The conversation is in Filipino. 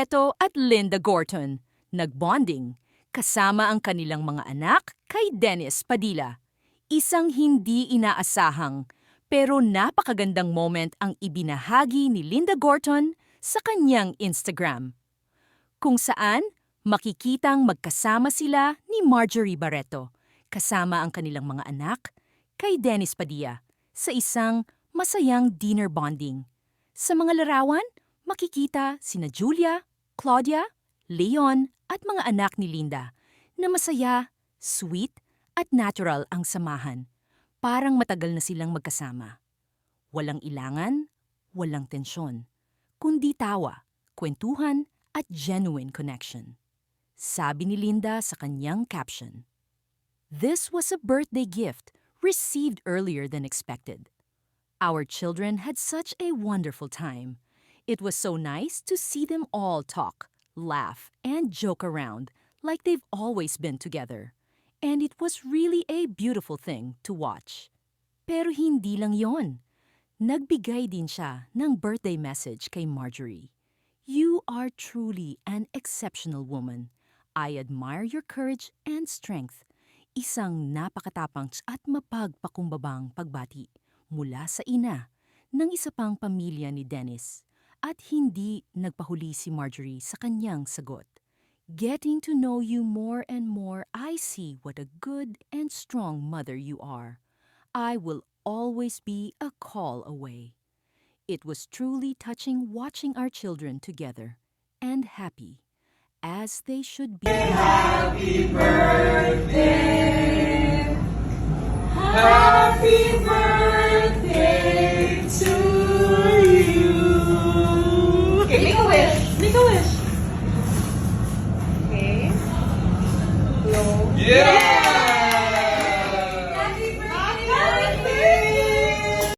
Barreto at Linda Gorton, nagbonding, kasama ang kanilang mga anak kay Dennis Padilla. Isang hindi inaasahang pero napakagandang moment ang ibinahagi ni Linda Gorton sa kanyang Instagram. Kung saan makikitang magkasama sila ni Marjorie Barreto kasama ang kanilang mga anak kay Dennis Padilla sa isang masayang dinner bonding. Sa mga larawan, makikita sina Julia, Claudia, Leon at mga anak ni Linda na masaya, sweet at natural ang samahan. Parang matagal na silang magkasama. Walang ilangan, walang tensyon, kundi tawa, kwentuhan at genuine connection. Sabi ni Linda sa kanyang caption, This was a birthday gift received earlier than expected. Our children had such a wonderful time. It was so nice to see them all talk, laugh, and joke around like they've always been together. And it was really a beautiful thing to watch. Pero hindi lang yon. Nagbigay din siya ng birthday message kay Marjorie. You are truly an exceptional woman. I admire your courage and strength. Isang napakatapang at mapagpakumbabang pagbati mula sa ina ng isa pang pamilya ni Dennis. At hindi nagpahuli si Marjorie sa kanyang sagot. Getting to know you more and more, I see what a good and strong mother you are. I will always be a call away. It was truly touching watching our children together and happy, as they should be. Happy birthday Yeah.